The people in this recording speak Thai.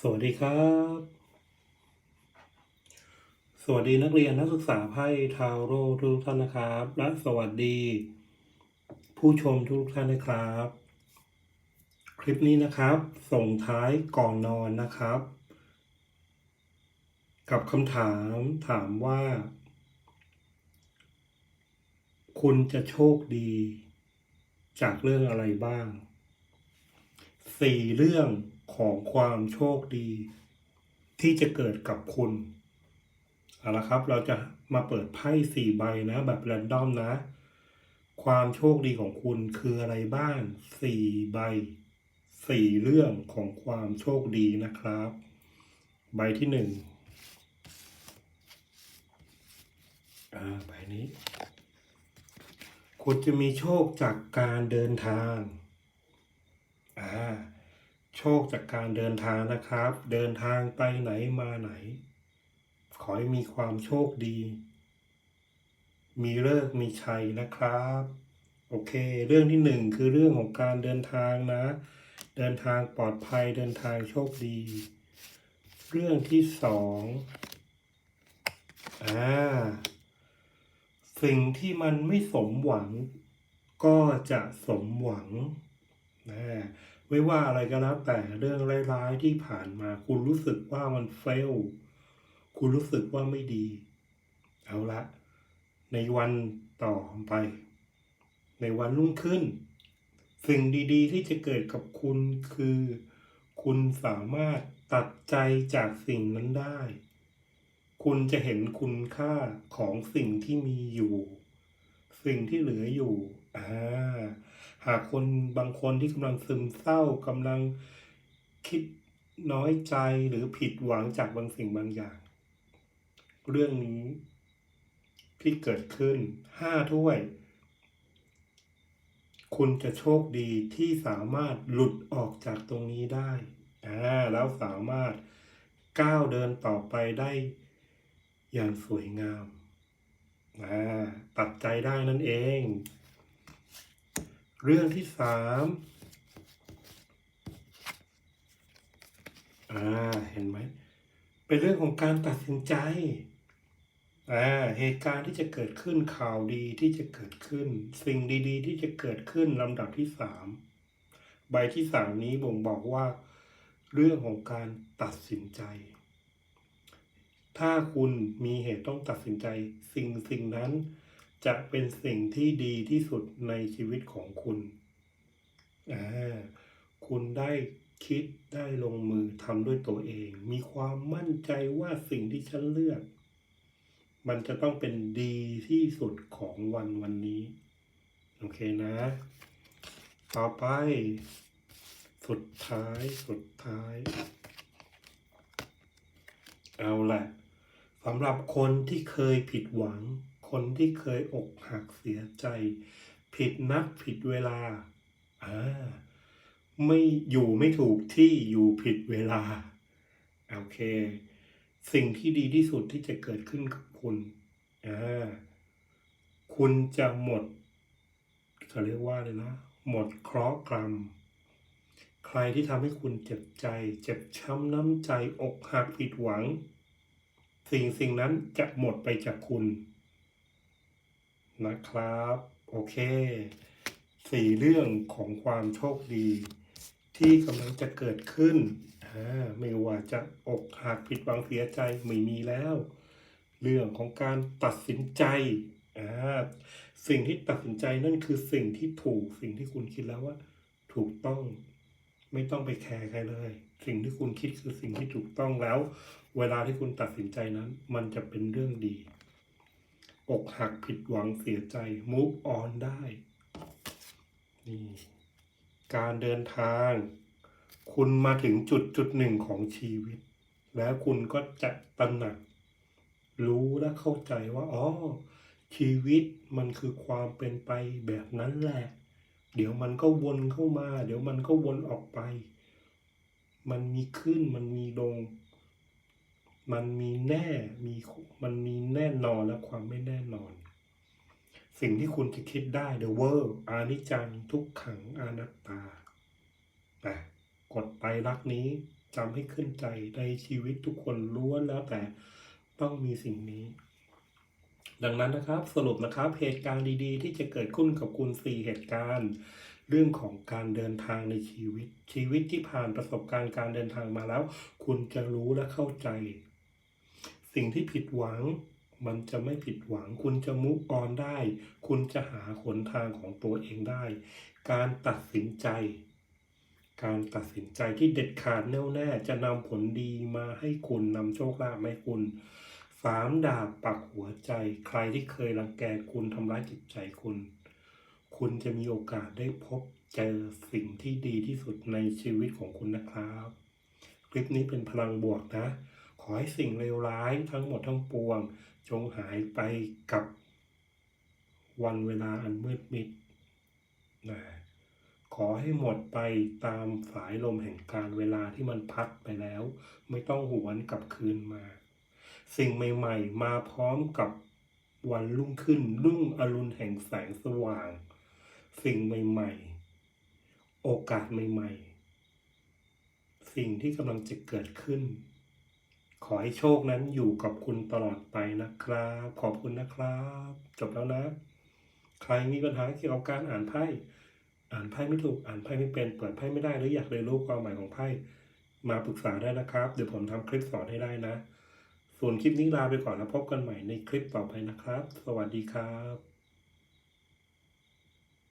สวัสดีครับ สวัสดีนักเรียนนักศึกษาไพ่ทาวโร่ทุกท่านนะครับ และสวัสดี ผู้ชมทุกท่านนะครับ คลิปนี้นะครับ ส่งท้ายก่อนนอนนะครับ กับคำถามถามว่า คุณจะโชคดี จากเรื่องอะไรบ้าง สี่เรื่อง ของความโชคดี ที่จะเกิดกับคุณเอาละครับ เราจะมาเปิดไพ่สี่ใบนะ แบบแรนดอมนะ ความโชคดีของคุณคืออะไรบ้างสี่ใบสี่เรื่องของความโชคดีนะครับ ใบที่หนึ่งอ่าใบนี้ คุณจะมีโชคจากการเดินทาง ชคจากการเดินทางนะครับ เดินทางไปไหนมาไหน ขอให้มีความโชคดี มีเลิกมีชัยนะครับ โอเค เรื่องที่หนึ่งคือเรื่องของการเดินทางนะ เดินทางปลอดภัยเดินทางโชคดี เรื่องที่สองอ่าสิ่งที่มันไม่สมหวัง ก็จะสมหวัง นะไม่ว่าอะไรก็แล้วแต่เรื่องร้ายๆที่ผ่านมา คุณรู้สึกว่ามันเฟล คุณรู้สึกว่าไม่ดี เอาละ ในวันต่อไป ในวันรุ่งขึ้น สิ่งดีๆ ที่จะเกิดกับคุณคือ คุณสามารถตัดใจจากสิ่งนั้นได้ คุณจะเห็นคุณค่าของสิ่งที่มีอยู่ สิ่งที่เหลืออยู่อ่าหากคนบางคนที่กำลังซึมเศร้ากำลังคิดน้อยใจหรือผิดหวังจากบางสิ่งบางอย่าง เรื่องนี้ที่เกิดขึ้นห้าถ้วย คุณจะโชคดีที่สามารถหลุดออกจากตรงนี้ได้อ่าแล้วสามารถก้าวเดินต่อไปได้อย่างสวยงาม อ่าตัดใจได้นั่นเอง เรื่องที่สามอ่าเห็นไหม เป็นเรื่องของการตัดสินใจอ่าเหตุการณ์ที่จะเกิดขึ้นข่าวดีที่จะเกิดขึ้น สิ่งดีๆ ที่จะเกิดขึ้นลำดับที่สามใบที่สามนี้บ่งบอกว่า เรื่องของการตัดสินใจ ถ้าคุณมีเหตุต้องตัดสินใจ สิ่งสิ่งนั้น จะเป็นสิ่งที่ดีที่สุดในชีวิตของคุณอ่าคุณได้คิดได้ลงมือทำด้วยตัวเอง มีความมั่นใจว่าสิ่งที่ฉันเลือก มันจะต้องเป็นดีที่สุดของวันวันนี้ โอเคนะ ต่อไป สุดท้ายสุดท้าย เอาแหละ สำหรับคนที่เคยผิดหวัง คนที่เคยอกหักเสียใจ ผิดนัดผิดเวลาอ่าไม่อยู่ไม่ถูกที่อยู่ผิดเวลาโอเค สิ่งที่ดีที่สุดที่จะเกิดขึ้นกับคุณอ่าคุณจะหมดเขาเรียกว่าเลยนะ หมดเคราะห์กรรม ใครที่ทำให้คุณเจ็บใจ เจ็บช้ำน้ำใจอกหักผิดหวัง สิ่งสิ่งนั้นจะหมดไปจากคุณ นะครับ โอเคสี่เรื่องของความโชคดี ที่กำลังจะเกิดขึ้นไม่ว่าจะอกหักผิดหวังเสียใจไม่มีแล้ว เรื่องของการตัดสินใจสิ่งที่ตัดสินใจนั่นคือสิ่งที่ถูกสิ่งที่คุณคิดแล้วว่า ถูกต้อง ไม่ต้องไปแคร์ใครเลย สิ่งที่คุณคิดคือสิ่งที่ถูกต้องแล้ว เวลาที่คุณตัดสินใจนั้น มันจะเป็นเรื่องดี อกหักผิดหวังเสียใจ move on ได้นี่การเดินทาง คุณมาถึงจุดจุดหนึ่งของชีวิต แล้วคุณก็จะตระหนัก รู้และเข้าใจว่าอ๋อชีวิตมันคือความเป็นไปแบบนั้นแหละ เดี๋ยวมันก็วนเข้ามา เดี๋ยวมันก็วนออกไป มันมีขึ้นมันมีลง มันมีแน่มีมันมีแน่นอนและความไม่แน่นอน สิ่งที่คุณจะคิดได้ the world อานิจจังทุกขังอนัตตาแต่กดไปรักนี้จำให้ขึ้นใจในชีวิตทุกคนล้วนแล้วแต่ต้องมีสิ่งนี้ ดังนั้นนะครับสรุปนะครับเหตุการณ์ดีๆ ที่จะเกิดขึ้นกับคุณสี่เหตุการณ์ เรื่องของการเดินทางในชีวิตชีวิตที่ผ่านประสบการณ์การเดินทางมาแล้ว คุณจะรู้และเข้าใจ สิ่งที่ผิดหวังมันจะไม่ผิดหวัง คุณจะมุกออนได้ คุณจะหาหนทางของตัวเองได้ การตัดสินใจ การตัดสินใจที่เด็ดขาดแน่วแน่จะนำผลดีมาให้คุณนำโชคลาภให้คุณสามดาบปักหัวใจ ใครที่เคยรังแกคุณทำร้ายจิตใจคุณ คุณจะมีโอกาสได้พบเจอสิ่งที่ดีที่สุดในชีวิตของคุณนะครับ คลิปนี้เป็นพลังบวกนะ ขอให้สิ่งเลวร้ายทั้งหมดทั้งปวง จงหายไปกับวันเวลาอันมืดมิดนะขอให้หมดไปตามสายลมแห่งการเวลาที่มันพัดไปแล้ว ไม่ต้องหวนกลับคืนมา สิ่งใหม่ๆ มาพร้อมกับวันรุ่งขึ้นรุ่งอรุณแห่งแสงสว่าง สิ่งใหม่ๆ โอกาสใหม่ๆ สิ่งที่กำลังจะเกิดขึ้น ขอให้โชคนั้นอยู่กับคุณตลอดไปนะครับ ขอบคุณนะครับ จบแล้วนะ ใครมีปัญหาเกี่ยวกับการอ่านไพ่ อ่านไพ่ไม่ถูก อ่านไพ่ไม่เป็น เปิดไพ่ไม่ได้ หรืออยากเรียนรู้ความหมายของไพ่ มาปรึกษาได้นะครับ เดี๋ยวผมทำคลิปสอนให้ได้นะ ส่วนคลิปนี้ลาไปก่อนแล้วพบกันใหม่ในคลิปต่อไปนะครับ สวัสดีครับ